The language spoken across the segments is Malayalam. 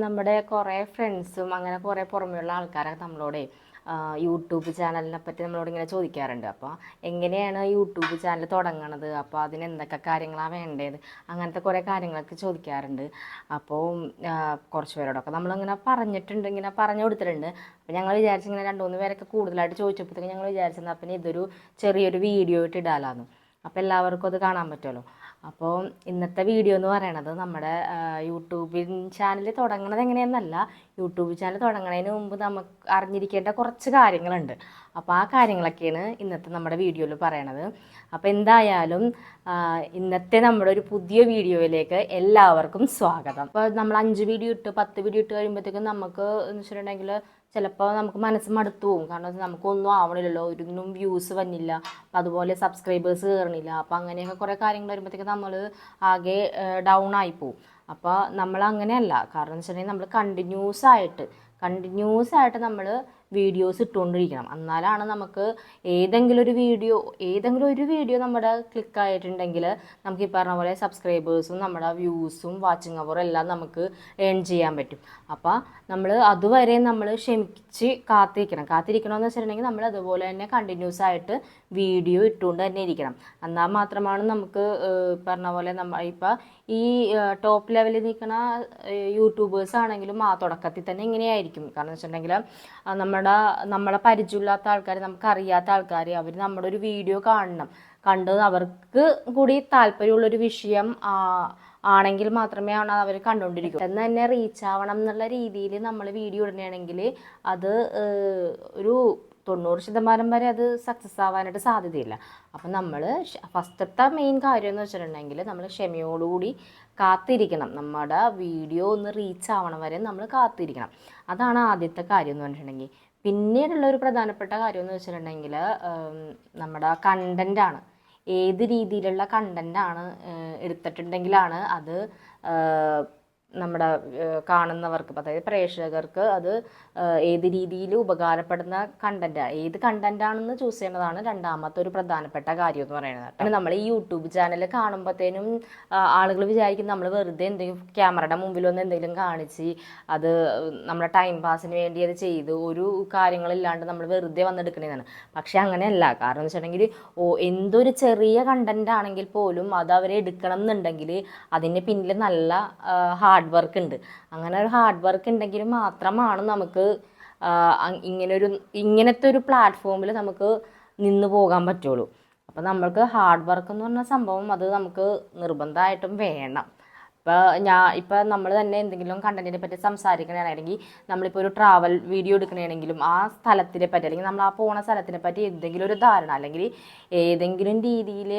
നമ്മുടെ കുറേ ഫ്രണ്ട്സും അങ്ങനെ കുറേ പുറമെയുള്ള ആൾക്കാരൊക്കെ നമ്മളോട് യൂട്യൂബ് ചാനലിനെ പറ്റി നമ്മളോട് ഇങ്ങനെ ചോദിക്കാറുണ്ട്. അപ്പോൾ എങ്ങനെയാണ് യൂട്യൂബ് ചാനൽ തുടങ്ങണത്? അപ്പോൾ അതിന് എന്തൊക്കെ കാര്യങ്ങളാണ് വേണ്ടത്? അങ്ങനത്തെ കുറേ കാര്യങ്ങളൊക്കെ ചോദിക്കാറുണ്ട്. അപ്പോൾ കുറച്ച് പേരോടൊക്കെ നമ്മളിങ്ങനെ പറഞ്ഞിട്ടുണ്ട് ഇങ്ങനെ പറഞ്ഞു കൊടുത്തിട്ടുണ്ട്. അപ്പോൾ ഞങ്ങൾ വിചാരിച്ചു ഇങ്ങനെ രണ്ട് മൂന്ന് പേരൊക്കെ കൂടുതലായിട്ട് ചോദിച്ചപ്പോഴത്തേക്ക് ഞങ്ങൾ വിചാരിച്ചത് അപ്പം ഇതൊരു ചെറിയൊരു വീഡിയോ ഇട്ട് ഇടാലാന്ന്. അപ്പോൾ എല്ലാവർക്കും അത് കാണാൻ പറ്റുമല്ലോ അപ്പോൾ ഇന്നത്തെ വീഡിയോ എന്ന് പറയണത് നമ്മുടെ യൂട്യൂബിൻ ചാനൽ തുടങ്ങണത് എങ്ങനെയെന്നല്ല യൂട്യൂബ് ചാനൽ തുടങ്ങുന്നതിന് മുമ്പ് നമുക്ക് അറിഞ്ഞിരിക്കേണ്ട കുറച്ച് കാര്യങ്ങളുണ്ട്. അപ്പോൾ ആ കാര്യങ്ങളൊക്കെയാണ് ഇന്നത്തെ നമ്മുടെ വീഡിയോയിൽ പറയണത്. അപ്പോൾ എന്തായാലും ഇന്നത്തെ നമ്മുടെ ഒരു പുതിയ വീഡിയോയിലേക്ക് എല്ലാവർക്കും സ്വാഗതം. അപ്പോൾ നമ്മൾ അഞ്ച് വീഡിയോ ഇട്ട് പത്ത് വീഡിയോ ഇട്ട് കഴിയുമ്പോഴത്തേക്കും നമുക്ക് എന്ന് വെച്ചിട്ടുണ്ടെങ്കിൽ ചിലപ്പോൾ നമുക്ക് മനസ്സ് മടുത്തു പോകും കാരണം നമുക്കൊന്നും ആവണില്ലല്ലോ. ഒരിന്നും വ്യൂസ് വന്നില്ല. അതുപോലെ സബ്സ്ക്രൈബേഴ്സ് കയറണില്ല അപ്പം അങ്ങനെയൊക്കെ കുറേ കാര്യങ്ങൾ വരുമ്പോഴത്തേക്ക് നമ്മൾ ആകെ ഡൗൺ ആയി പോകും അപ്പോൾ നമ്മൾ അങ്ങനെയല്ല കാരണം എന്ന് വെച്ചിട്ടുണ്ടെങ്കിൽ നമ്മൾ കണ്ടിന്യൂസ് ആയിട്ട് കണ്ടിന്യൂസ് ആയിട്ട് നമ്മൾ വീഡിയോസ് ഇട്ടുകൊണ്ടിരിക്കണം. എന്നാലാണ് നമുക്ക് ഏതെങ്കിലും ഒരു വീഡിയോ ഏതെങ്കിലും ഒരു വീഡിയോ നമ്മുടെ ക്ലിക്ക് ആയിട്ടുണ്ടെങ്കിൽ നമുക്ക് ഈ പറഞ്ഞ പോലെ സബ്സ്ക്രൈബേഴ്സും നമ്മുടെ വ്യൂസും വാച്ചിങ് അവറും എല്ലാം നമുക്ക് ഏൺ ചെയ്യാൻ പറ്റും. അപ്പോൾ നമ്മൾ അതുവരെ നമ്മൾ ക്ഷമിച്ച് കാത്തിരിക്കണം. കാത്തിരിക്കണമെന്ന് വെച്ചിട്ടുണ്ടെങ്കിൽ നമ്മൾ അതുപോലെ തന്നെ കണ്ടിന്യൂസ് ആയിട്ട് വീഡിയോ ഇട്ടുകൊണ്ട് തന്നെ ഇരിക്കണം. എന്നാൽ മാത്രമാണ് നമുക്ക് പറഞ്ഞ പോലെ നമ്മൾ ഇപ്പം ഈ ടോപ്പ് ലെവലിൽ നിൽക്കുന്ന യൂട്യൂബേഴ്സ് ആണെങ്കിലും ആ തുടക്കത്തിൽ തന്നെ ഇങ്ങനെയായിരിക്കും. കാരണം വെച്ചിട്ടുണ്ടെങ്കിൽ നമ്മുടെ നമ്മളെ പരിചയമില്ലാത്ത ആൾക്കാർ നമുക്ക് അറിയാത്ത ആൾക്കാർ അവർ നമ്മുടെ ഒരു വീഡിയോ കാണണം. കണ്ട് അവർക്ക് കൂടി താല്പര്യമുള്ളൊരു വിഷയം ആണെങ്കിൽ മാത്രമേ ആണ് അവർ കണ്ടുകൊണ്ടിരിക്കൂ പെട്ടെന്ന് തന്നെ റീച്ച് ആവണം എന്നുള്ള രീതിയിൽ നമ്മൾ വീഡിയോ ഇടുകയാണെങ്കിൽ അത് ഒരു തൊണ്ണൂറ് ശതമാനം വരെ അത് സക്സസ് ആവാനായിട്ട് സാധ്യതയില്ല. അപ്പം നമ്മൾ ഫസ്റ്റത്തെ മെയിൻ കാര്യം എന്ന് വെച്ചിട്ടുണ്ടെങ്കിൽ നമ്മൾ ക്ഷമയോടുകൂടി കാത്തിരിക്കണം. നമ്മുടെ വീഡിയോ ഒന്ന് റീച്ച് ആവണം വരെ നമ്മൾ കാത്തിരിക്കണം. അതാണ് ആദ്യത്തെ കാര്യം എന്ന് പറഞ്ഞിട്ടുണ്ടെങ്കിൽ. പിന്നീടുള്ള ഒരു പ്രധാനപ്പെട്ട കാര്യം എന്ന് വെച്ചിട്ടുണ്ടെങ്കിൽ നമ്മുടെ കണ്ടന്റാണ് ഏത് രീതിയിലുള്ള കണ്ടന്റാണ് എടുത്തിട്ടുണ്ടെങ്കിലാണ് അത് നമ്മുടെ കാണുന്നവർക്ക് അതായത് പ്രേക്ഷകർക്ക് അത് ഏത് രീതിയിൽ ഉപകാരപ്പെടുന്ന കണ്ടന്റ് ഏത് കണ്ടന്റ് ആണെന്ന് ചൂസ് ചെയ്യുന്നതാണ് രണ്ടാമത്തെ ഒരു പ്രധാനപ്പെട്ട കാര്യം എന്ന് പറയുന്നത്. നമ്മൾ ഈ യൂട്യൂബ് ചാനൽ കാണുമ്പോഴത്തേനും ആളുകൾ വിചാരിക്കും നമ്മൾ വെറുതെ എന്തെങ്കിലും ക്യാമറയുടെ മുമ്പിൽ വന്ന് എന്തെങ്കിലും കാണിച്ച് അത് നമ്മുടെ ടൈം പാസിന് വേണ്ടി അത് ചെയ്ത് ഒരു കാര്യങ്ങളില്ലാണ്ട് നമ്മൾ വെറുതെ വന്നെടുക്കണതാണ് പക്ഷെ അങ്ങനെയല്ല. കാരണം എന്ന് വെച്ചിട്ടുണ്ടെങ്കിൽ ഓ എന്തൊരു ചെറിയ കണ്ടന്റ് ആണെങ്കിൽ പോലും അത് അവരെ എടുക്കണം എന്നുണ്ടെങ്കിൽ അതിന് പിന്നിൽ നല്ല ഹാർഡ് വർക്ക് ഉണ്ട്. അങ്ങനെ ഒരു ഹാർഡ് വർക്ക് ഉണ്ടെങ്കിൽ മാത്രമാണ് നമുക്ക് ഇങ്ങനൊരു ഇങ്ങനത്തെ ഒരു പ്ലാറ്റ്ഫോമിൽ നമുക്ക് നിന്ന് പോകാൻ പറ്റുള്ളൂ. അപ്പോൾ നമ്മൾക്ക് ഹാർഡ് വർക്ക് എന്ന് പറഞ്ഞ സംഭവം അത് നമുക്ക് നിർബന്ധമായിട്ടും വേണം. ഇപ്പോൾ ഞാൻ ഇപ്പം നമ്മൾ തന്നെ എന്തെങ്കിലും കണ്ടന്റിനെ പറ്റി സംസാരിക്കണമെങ്കിൽ നമ്മളിപ്പോൾ ഒരു ട്രാവൽ വീഡിയോ എടുക്കണമെങ്കിലും ആ സ്ഥലത്തിനെ പറ്റി അല്ലെങ്കിൽ നമ്മൾ ആ പോണ സ്ഥലത്തിനെ പറ്റി എന്തെങ്കിലും ഒരു ധാരണ അല്ലെങ്കിൽ ഏതെങ്കിലും രീതിയിൽ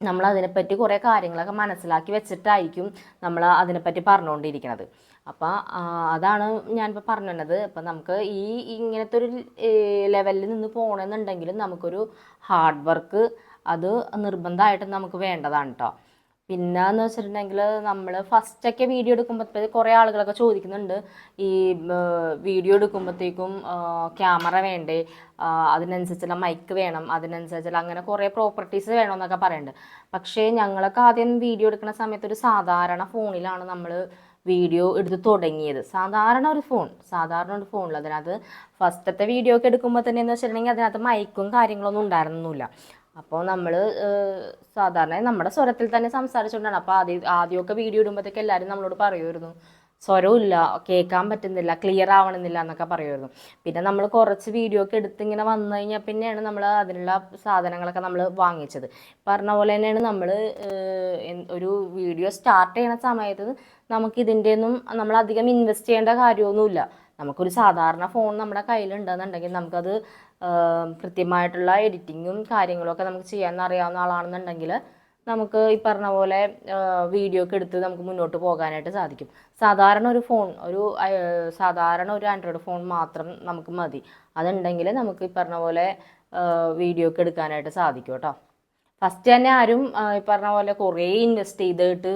നമ്മൾ അതിനെപ്പറ്റി കുറേ കാര്യങ്ങളൊക്കെ മനസ്സിലാക്കി വെച്ചിട്ടായിരിക്കും നമ്മൾ അതിനെപ്പറ്റി പറഞ്ഞുകൊണ്ടിരിക്കുന്നത് അപ്പോൾ അതാണ് ഞാനിപ്പോൾ പറഞ്ഞു തന്നത് അപ്പം നമുക്ക് ഈ ഇങ്ങനത്തെ ഒരു ലെവലിൽ നിന്ന് പോകണമെന്നുണ്ടെങ്കിലും നമുക്കൊരു ഹാർഡ് വർക്ക് അത് നിർബന്ധമായിട്ടും നമുക്ക് വേണ്ടതാണ് കേട്ടോ പിന്നെ എന്ന് വെച്ചിട്ടുണ്ടെങ്കിൽ നമ്മൾ ഫസ്റ്റൊക്കെ വീഡിയോ എടുക്കുമ്പോഴത്തേക്ക് കുറേ ആളുകളൊക്കെ ചോദിക്കുന്നുണ്ട്. ഈ വീഡിയോ എടുക്കുമ്പോഴത്തേക്കും ക്യാമറ വേണ്ടേ? അതിനനുസരിച്ചുള്ള മൈക്ക് വേണം. അതിനനുസരിച്ചുള്ള അങ്ങനെ കുറേ പ്രോപ്പർട്ടീസ് വേണമെന്നൊക്കെ പറയുന്നുണ്ട് പക്ഷേ ഞങ്ങളൊക്കെ ആദ്യം വീഡിയോ എടുക്കുന്ന സമയത്ത് ഒരു സാധാരണ ഫോണിലാണ് നമ്മൾ വീഡിയോ എടുത്ത് തുടങ്ങിയത്. സാധാരണ ഒരു ഫോൺ സാധാരണ ഒരു ഫോണിൽ അതിനകത്ത് ഫസ്റ്റത്തെ വീഡിയോ ഒക്കെ എടുക്കുമ്പോൾ തന്നെ എന്ന് വെച്ചിട്ടുണ്ടെങ്കിൽ അതിനകത്ത് മൈക്കും കാര്യങ്ങളൊന്നും ഉണ്ടായിരുന്നില്ല അപ്പോൾ നമ്മൾ സാധാരണ നമ്മുടെ സ്വരത്തിൽ തന്നെ സംസാരിച്ചുകൊണ്ടാണ് അപ്പോൾ ആദ്യം ആദ്യമൊക്കെ വീഡിയോ ഇടുമ്പോഴത്തേക്ക് എല്ലാവരും നമ്മളോട് പറയുമായിരുന്നു സ്വരമില്ല കേൾക്കാൻ പറ്റുന്നില്ല ക്ലിയർ ആവണമെന്നില്ല എന്നൊക്കെ പറയുമായിരുന്നു പിന്നെ നമ്മൾ കുറച്ച് വീഡിയോ ഒക്കെ എടുത്ത് ഇങ്ങനെ വന്നു കഴിഞ്ഞാൽ പിന്നെയാണ് നമ്മൾ അതിനുള്ള സാധനങ്ങളൊക്കെ നമ്മൾ വാങ്ങിച്ചത്. പറഞ്ഞ പോലെ തന്നെയാണ് നമ്മൾ ഒരു വീഡിയോ സ്റ്റാർട്ട് ചെയ്യുന്ന സമയത്ത് നമുക്ക് ഇതിന്റെ ഒന്നും നമ്മൾ അധികം ഇൻവെസ്റ്റ് ചെയ്യേണ്ട കാര്യമൊന്നുമില്ല. നമുക്കൊരു സാധാരണ ഫോൺ നമ്മുടെ കയ്യിലുണ്ടെന്നുണ്ടെങ്കിൽ നമുക്കത് കൃത്യമായിട്ടുള്ള എഡിറ്റിങ്ങും കാര്യങ്ങളൊക്കെ നമുക്ക് ചെയ്യാൻ അറിയാവുന്ന ആളാണെന്നുണ്ടെങ്കിൽ നമുക്ക് ഈ പറഞ്ഞ പോലെ വീഡിയോ ഒക്കെ എടുത്ത് നമുക്ക് മുന്നോട്ട് പോകാനായിട്ട് സാധിക്കും. സാധാരണ ഒരു ഫോൺ ഒരു സാധാരണ ഒരു ആൻഡ്രോയിഡ് ഫോൺ മാത്രം നമുക്ക് മതി. അതുണ്ടെങ്കിൽ നമുക്ക് ഈ പറഞ്ഞ പോലെ വീഡിയോ ഒക്കെ എടുക്കാനായിട്ട് സാധിക്കും കേട്ടോ. ഫസ്റ്റ് തന്നെ ആരും ഈ പറഞ്ഞ പോലെ കുറേ ഇൻവെസ്റ്റ് ചെയ്തിട്ട്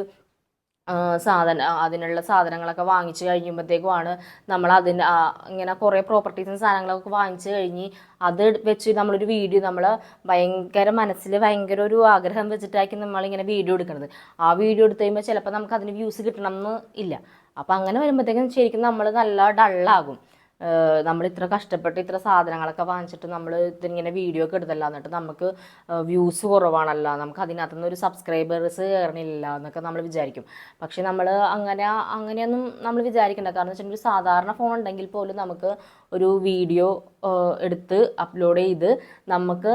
സാധന അതിനുള്ള സാധനങ്ങളൊക്കെ വാങ്ങിച്ചു കഴിയുമ്പോഴത്തേക്കുമാണ് നമ്മൾ അതിന് ഇങ്ങനെ കുറേ പ്രോപ്പർട്ടീസും സാധനങ്ങളൊക്കെ വാങ്ങിച്ചു കഴിഞ്ഞ് അത് വെച്ച് നമ്മളൊരു വീഡിയോ നമ്മൾ ഭയങ്കര മനസ്സിൽ ഭയങ്കര ഒരു ആഗ്രഹം വെച്ചിട്ടായിരിക്കും നമ്മളിങ്ങനെ വീഡിയോ എടുക്കുന്നത്. ആ വീഡിയോ എടുത്തു കഴിയുമ്പോൾ ചിലപ്പോൾ നമുക്ക് അതിന് വ്യൂസ് കിട്ടണം എന്ന് ഇല്ല. അപ്പം അങ്ങനെ വരുമ്പോഴത്തേക്കും ശരിക്കും നമ്മൾ നല്ല ഡള്ളാകും നമ്മൾ ഇത്ര കഷ്ടപ്പെട്ട് ഇത്ര സാധനങ്ങളൊക്കെ വാങ്ങിച്ചിട്ട് നമ്മൾ ഇതിങ്ങനെ വീഡിയോ ഒക്കെ എടുത്തല്ല. എന്നിട്ട് നമുക്ക് വ്യൂസ് കുറവാണല്ലോ. നമുക്ക് അതിനകത്തു നിന്ന് ഒരു സബ്സ്ക്രൈബേഴ്സ് കയറണില്ല എന്നൊക്കെ നമ്മൾ വിചാരിക്കും. പക്ഷേ നമ്മൾ അങ്ങനെ അങ്ങനെയൊന്നും നമ്മൾ വിചാരിക്കേണ്ട. കാരണം വെച്ചിട്ടുണ്ടെങ്കിൽ ഒരു സാധാരണ ഫോൺ ഉണ്ടെങ്കിൽ പോലും നമുക്ക് ഒരു വീഡിയോ എടുത്ത് അപ്ലോഡ് ചെയ്ത് നമുക്ക്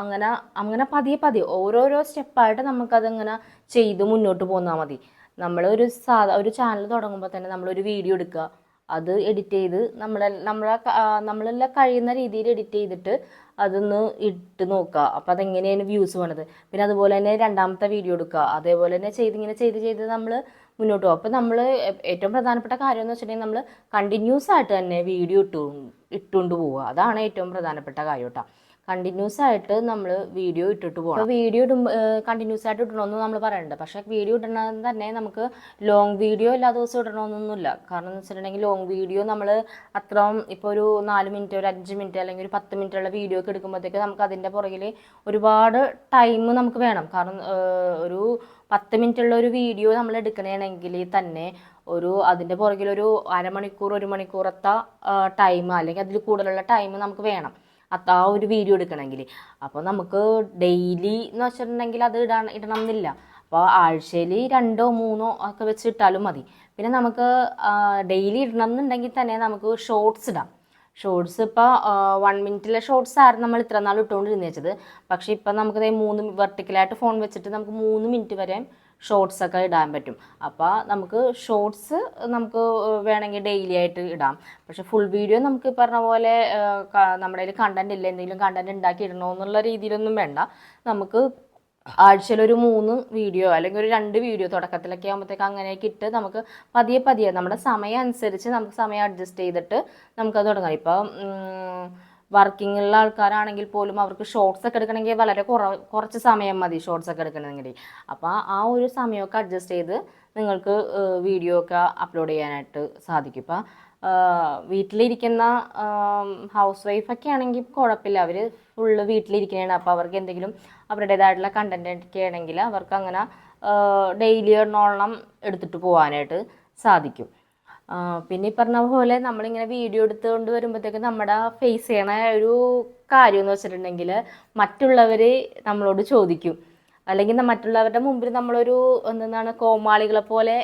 അങ്ങനെ അങ്ങനെ പതിയെ പതിയെ ഓരോരോ സ്റ്റെപ്പായിട്ട് നമുക്കതങ്ങനെ ചെയ്ത് മുന്നോട്ട് പോന്നാൽ മതി. നമ്മൾ ഒരു സാധാ ഒരു ചാനൽ തുടങ്ങുമ്പോൾ തന്നെ നമ്മളൊരു വീഡിയോ എടുക്കുക. അത് എഡിറ്റ് ചെയ്ത് നമ്മളെ നമ്മളെ നമ്മളെല്ലാം കഴിയുന്ന രീതിയിൽ എഡിറ്റ് ചെയ്തിട്ട് അതൊന്ന് ഇട്ട് നോക്കുക. അപ്പം അതെങ്ങനെയാണ് വ്യൂസ് വേണത് പിന്നെ അതുപോലെ തന്നെ രണ്ടാമത്തെ വീഡിയോ എടുക്കുക. അതേപോലെ തന്നെ ചെയ്ത് ഇങ്ങനെ ചെയ്ത് ചെയ്ത് നമ്മൾ മുന്നോട്ട് പോകും. അപ്പം നമ്മൾ ഏറ്റവും പ്രധാനപ്പെട്ട കാര്യം എന്ന് വെച്ചിട്ടുണ്ടെങ്കിൽ നമ്മൾ കണ്ടിന്യൂസ് ആയിട്ട് തന്നെ വീഡിയോ ഇട്ടു ഇട്ടുകൊണ്ട് പോവുക. അതാണ് ഏറ്റവും പ്രധാനപ്പെട്ട കാര്യം കേട്ടോ. കണ്ടിന്യൂസ് ആയിട്ട് നമ്മൾ വീഡിയോ ഇട്ടിട്ട് പോകണം വീഡിയോ ഇടുമ്പോൾ കണ്ടിന്യൂസ് ആയിട്ട് ഇടണമെന്ന് നമ്മൾ പറയുന്നുണ്ട് പക്ഷേ വീഡിയോ ഇടണമെന്ന് തന്നെ നമുക്ക് ലോങ് വീഡിയോ എല്ലാ ദിവസവും ഇടണമെന്നൊന്നുമില്ല കാരണം എന്ന് വെച്ചിട്ടുണ്ടെങ്കിൽ ലോങ് വീഡിയോ നമ്മൾ അത്രയും ഇപ്പോൾ ഒരു നാല് മിനിറ്റ് ഒരു അഞ്ച് മിനിറ്റ് അല്ലെങ്കിൽ ഒരു പത്ത് മിനിറ്റ് ഉള്ള വീഡിയോ ഒക്കെ എടുക്കുമ്പോഴത്തേക്ക് നമുക്ക് അതിന്റെ പുറകിൽ ഒരുപാട് ടൈം നമുക്ക് വേണം. കാരണം ഒരു പത്ത് മിനിറ്റ് ഉള്ള ഒരു വീഡിയോ നമ്മൾ എടുക്കണമെങ്കിൽ തന്നെ ഒരു അതിന്റെ പുറകിലൊരു അരമണിക്കൂർ ഒരു മണിക്കൂറത്തെ ടൈം അല്ലെങ്കിൽ അതിൽ കൂടുതലുള്ള ടൈം നമുക്ക് വേണം. അത് ആ ഒരു വീഡിയോ എടുക്കണമെങ്കിൽ അപ്പോൾ നമുക്ക് ഡെയിലി എന്ന് വെച്ചിട്ടുണ്ടെങ്കിൽ അത് ഇടാൻ ഇടണം എന്നില്ല അപ്പോൾ ആഴ്ചയിൽ രണ്ടോ മൂന്നോ ഒക്കെ വെച്ച് ഇട്ടാലും മതി. പിന്നെ നമുക്ക് ഡെയിലി ഇടണം എന്നുണ്ടെങ്കിൽ തന്നെ നമുക്ക് ഷോർട്സ് ഇടാം. ഷോർട്സ് ഇപ്പോൾ വൺ മിനിറ്റിലെ ഷോർട്സ് ആയിരുന്നു നമ്മൾ ഇത്ര നാൾ ഇട്ടുകൊണ്ടിരുന്നത് വെച്ചത്. പക്ഷേ ഇപ്പം നമുക്ക് ദേ മൂന്ന് വെർട്ടിക്കലായിട്ട് ഫോൺ വെച്ചിട്ട് നമുക്ക് മൂന്ന് മിനിറ്റ് വരെ ഷോർട്സ് ഒക്കെ ഇടാൻ പറ്റും. അപ്പോൾ നമുക്ക് ഷോർട്സ് നമുക്ക് വേണമെങ്കിൽ ഡെയിലി ആയിട്ട് ഇടാം. പക്ഷെ ഫുൾ വീഡിയോ നമുക്ക് പറഞ്ഞ പോലെ നമ്മുടെ കയ്യിൽ കണ്ടന്റ് ഇല്ല എന്തെങ്കിലും കണ്ടന്റ് ഉണ്ടാക്കി ഇടണോ എന്നുള്ള രീതിയിലൊന്നും വേണ്ട. നമുക്ക് ആഴ്ചയിൽ ഒരു മൂന്ന് വീഡിയോ അല്ലെങ്കിൽ ഒരു രണ്ട് വീഡിയോ തുടക്കത്തിലൊക്കെ ആകുമ്പോഴത്തേക്ക് അങ്ങനെയൊക്കെ ഇട്ട് നമുക്ക് പതിയെ പതിയെ നമ്മുടെ സമയം അനുസരിച്ച് നമുക്ക് സമയം അഡ്ജസ്റ്റ് ചെയ്തിട്ട് നമുക്കത് തുടങ്ങാം. ഇപ്പം വർക്കിംഗ് ഉള്ള ആൾക്കാരാണെങ്കിൽ പോലും അവർക്ക് ഷോർട്സ് ഒക്കെ എടുക്കണമെങ്കിൽ വളരെ കുറ കുറച്ച് സമയം മതി ഷോർട്സ് ഒക്കെ എടുക്കണമെങ്കിൽ. അപ്പോൾ ആ ഒരു സമയമൊക്കെ അഡ്ജസ്റ്റ് ചെയ്ത് നിങ്ങൾക്ക് വീഡിയോ ഒക്കെ അപ്ലോഡ് ചെയ്യാനായിട്ട് സാധിക്കും. ഇപ്പം വീട്ടിലിരിക്കുന്ന ഹൗസ് വൈഫൊക്കെ ആണെങ്കിൽ കുഴപ്പമില്ല. അവർ ഫുള്ള് വീട്ടിലിരിക്കുന്നതാണ് അപ്പോൾ അവർക്ക് എന്തെങ്കിലും അവരുടേതായിട്ടുള്ള കണ്ടന്റ് ഒക്കെ ആണെങ്കിൽ അവർക്ക് അങ്ങനെ ഡെയിലി എണ്ണോളം എടുത്തിട്ട് പോകാനായിട്ട് സാധിക്കും. പിന്നെ ഈ പറഞ്ഞ പോലെ നമ്മളിങ്ങനെ വീഡിയോ എടുത്തുകൊണ്ട് വരുമ്പോഴത്തേക്ക് നമ്മുടെ ഫേസ് ചെയ്യണ ഒരു കാര്യം എന്ന് വെച്ചിട്ടുണ്ടെങ്കിൽ മറ്റുള്ളവർ നമ്മളോട് ചോദിക്കും. അല്ലെങ്കിൽ മറ്റുള്ളവരുടെ മുമ്പിൽ നമ്മളൊരു എന്താണ് കോമാളികളെ പോലെ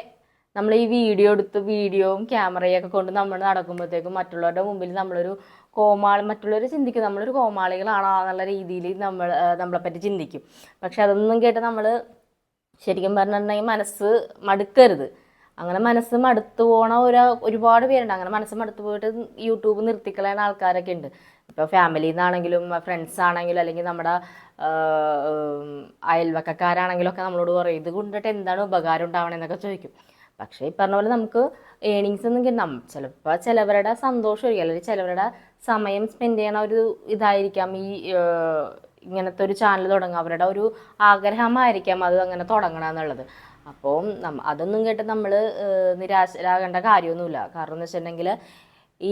നമ്മൾ ഈ വീഡിയോ എടുത്ത് വീഡിയോയും ക്യാമറയൊക്കെ കൊണ്ട് നമ്മൾ നടക്കുമ്പോഴത്തേക്കും മറ്റുള്ളവരുടെ മുമ്പിൽ നമ്മളൊരു കോമാളി മറ്റുള്ളവർ ചിന്തിക്കും നമ്മളൊരു കോമാളികളാണോ എന്നുള്ള രീതിയിൽ നമ്മൾ നമ്മളെ നമ്മളെപ്പറ്റി ചിന്തിക്കും. പക്ഷെ അതൊന്നും കേട്ട് നമ്മൾ ശരിക്കും പറഞ്ഞിട്ടുണ്ടെങ്കിൽ മനസ്സ് മടുക്കരുത്. അങ്ങനെ മനസ്സ് മടുത്തു പോണ ഒരു ഒരുപാട് പേരുണ്ട്. അങ്ങനെ മനസ്സ് മടുത്തു പോയിട്ട് യൂട്യൂബ് നിർത്തിക്കളയുന്ന ആൾക്കാരൊക്കെ ഉണ്ട്. ഇപ്പോൾ ഫാമിലിയിൽ നിന്നാണെങ്കിലും ഫ്രണ്ട്സ് ആണെങ്കിലും അല്ലെങ്കിൽ നമ്മുടെ അയൽവക്കക്കാരാണെങ്കിലും ഒക്കെ നമ്മളോട് പറയും ഇത് കൊണ്ടിട്ട് എന്താണ് ഉപകാരം ഉണ്ടാവണമെന്നൊക്കെ ചോദിക്കും. പക്ഷേ ഈ പറഞ്ഞ പോലെ നമുക്ക് ഏണിങ്സ് ഒന്നും കിട്ടാം ചിലപ്പോൾ ചിലവരുടെ സന്തോഷമായിരിക്കും അല്ലെങ്കിൽ ചിലവരുടെ സമയം സ്പെൻഡ് ചെയ്യണ ഒരു ഇതായിരിക്കാം. ഈ ഇങ്ങനത്തെ ഒരു ചാനൽ തുടങ്ങുക. അവരുടെ ഒരു ആഗ്രഹമായിരിക്കാം അത് അങ്ങനെ തുടങ്ങണം എന്നുള്ളത്. അപ്പോൾ അതൊന്നും കേട്ട് നമ്മൾ നിരാശരാകേണ്ട കാര്യമൊന്നുമില്ല. കാരണം എന്ന് വെച്ചിട്ടുണ്ടെങ്കിൽ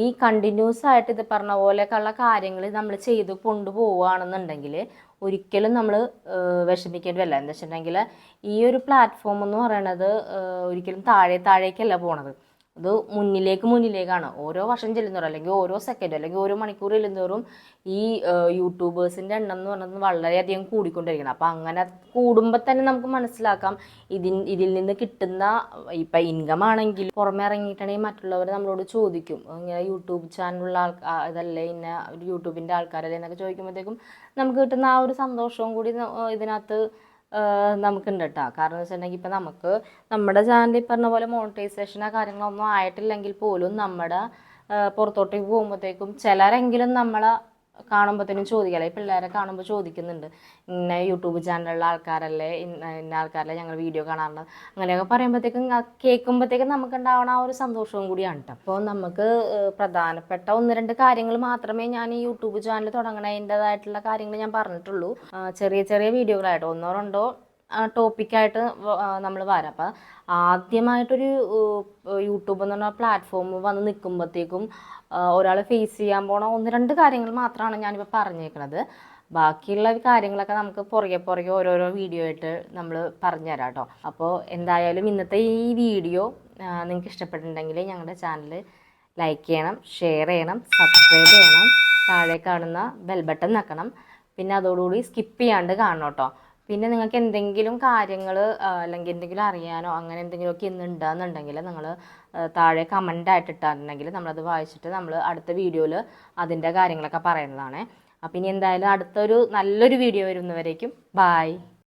ഈ കണ്ടിന്യൂസ് ആയിട്ട് ഇത് പറഞ്ഞ പോലെയൊക്കെയുള്ള കാര്യങ്ങൾ നമ്മൾ ചെയ്ത് കൊണ്ടുപോവുകയാണെന്നുണ്ടെങ്കിൽ ഒരിക്കലും നമ്മൾ വിഷമിക്കേണ്ടി വരില്ല. എന്താ വെച്ചിട്ടുണ്ടെങ്കിൽ ഈ ഒരു പ്ലാറ്റ്ഫോം എന്ന് പറയണത് ഒരിക്കലും താഴെ താഴേക്കല്ല പോണത്. അത് മുന്നിലേക്ക് മുന്നിലേക്കാണ്. ഓരോ വർഷം ചെല്ലുന്നവരും അല്ലെങ്കിൽ ഓരോ സെക്കൻഡ് അല്ലെങ്കിൽ ഓരോ മണിക്കൂർ ചെല്ലുന്നവരും ഈ യൂട്യൂബേഴ്സിന്റെ എണ്ണം എന്ന് പറയുന്നത് വളരെയധികം കൂടിക്കൊണ്ടിരിക്കണം അപ്പം അങ്ങനെ കൂടുമ്പോൾ തന്നെ നമുക്ക് മനസ്സിലാക്കാം ഇതിൻ ഇതിൽ നിന്ന് കിട്ടുന്ന ഇപ്പം ഇൻകം ആണെങ്കിൽ പുറമെ ഇറങ്ങിയിട്ടുണ്ടെങ്കിൽ മറ്റുള്ളവർ നമ്മളോട് ചോദിക്കും. ഇങ്ങനെ യൂട്യൂബ് ചാനലുള്ള ആൾക്കാർ ഇതല്ലേ ഇന്ന യൂട്യൂബിന്റെ ആൾക്കാരല്ലേ എന്നൊക്കെ ചോദിക്കുമ്പോഴത്തേക്കും നമുക്ക് കിട്ടുന്ന ആ ഒരു സന്തോഷവും കൂടി ഇതിനകത്ത് നമുക്കുണ്ട് കേട്ടോ കാരണം എന്ന് വെച്ചിട്ടുണ്ടെങ്കിൽ ഇപ്പം നമുക്ക് നമ്മുടെ ചാനലിൽ പറഞ്ഞ പോലെ മോണിറ്റൈസേഷനോ കാര്യങ്ങളൊന്നും ആയിട്ടില്ലെങ്കിൽ പോലും നമ്മുടെ പുറത്തോട്ടേക്ക് പോകുമ്പോഴത്തേക്കും ചിലരെങ്കിലും നമ്മളെ കാണുമ്പോഴത്തേനും ചോദിക്കല അല്ലെങ്കിൽ പിള്ളേരെ കാണുമ്പോൾ ചോദിക്കുന്നുണ്ട്. ഇന്ന യൂട്യൂബ് ചാനലുള്ള ആൾക്കാരല്ലേ? ഇന്ന ഇന്ന ആൾക്കാരല്ലേ ഞങ്ങൾ വീഡിയോ കാണാറുണ്ട് അങ്ങനെയൊക്കെ പറയുമ്പോഴത്തേക്കും കേൾക്കുമ്പോഴത്തേക്കും നമുക്ക് ഉണ്ടാവണ ആ ഒരു സന്തോഷവും കൂടിയാണ് കേട്ടോ അപ്പോൾ നമുക്ക് പ്രധാനപ്പെട്ട ഒന്ന് രണ്ട് കാര്യങ്ങൾ മാത്രമേ ഞാൻ ഈ യൂട്യൂബ് ചാനൽ തുടങ്ങണതിന്റെതായിട്ടുള്ള കാര്യങ്ങൾ ഞാൻ പറഞ്ഞിട്ടുള്ളൂ. ചെറിയ ചെറിയ വീഡിയോകളായിട്ട് ഒന്നോ രണ്ടോ ടോപ്പിക്കായിട്ട് നമ്മൾ വരാം. അപ്പം ആദ്യമായിട്ടൊരു യൂട്യൂബ് എന്ന് പറഞ്ഞ പ്ലാറ്റ്ഫോം വന്ന് നിൽക്കുമ്പോഴത്തേക്കും ഒരാൾ ഫേസ് ചെയ്യാൻ പോണ ഒന്ന് രണ്ട് കാര്യങ്ങൾ മാത്രമാണ് ഞാനിപ്പോൾ പറഞ്ഞേക്കണത്. ബാക്കിയുള്ള കാര്യങ്ങളൊക്കെ നമുക്ക് പുറകെ പുറകെ ഓരോരോ വീഡിയോ ആയിട്ട് നമ്മൾ പറഞ്ഞു തരാം കേട്ടോ അപ്പോൾ എന്തായാലും ഇന്നത്തെ ഈ വീഡിയോ നിങ്ങൾക്ക് ഇഷ്ടപ്പെട്ടിട്ടുണ്ടെങ്കിൽ ഞങ്ങളുടെ ചാനൽ ലൈക്ക് ചെയ്യണം ഷെയർ ചെയ്യണം സബ്സ്ക്രൈബ് ചെയ്യണം താഴെ കാണുന്ന ബെൽ ബട്ടൺ നക്കണം. പിന്നെ അതോടുകൂടി സ്കിപ്പ് ചെയ്യാണ്ട് കാണണം കേട്ടോ പിന്നെ നിങ്ങൾക്ക് എന്തെങ്കിലും കാര്യങ്ങൾ അല്ലെങ്കിൽ എന്തെങ്കിലും അറിയാനോ അങ്ങനെ എന്തെങ്കിലുമൊക്കെ ഇന്ന് ഉണ്ടാകുന്നുണ്ടെങ്കിൽ നിങ്ങൾ താഴെ കമന്റ് ആയിട്ട് ഇട്ടിട്ടുണ്ടെങ്കിൽ നമ്മളത് വായിച്ചിട്ട് നമ്മൾ അടുത്ത വീഡിയോയിൽ അതിന്റെ കാര്യങ്ങളൊക്കെ പറയുന്നതാണ്. അപ്പം ഇനി എന്തായാലും അടുത്തൊരു നല്ലൊരു വീഡിയോ വരുന്നവരേക്കും. ബായ്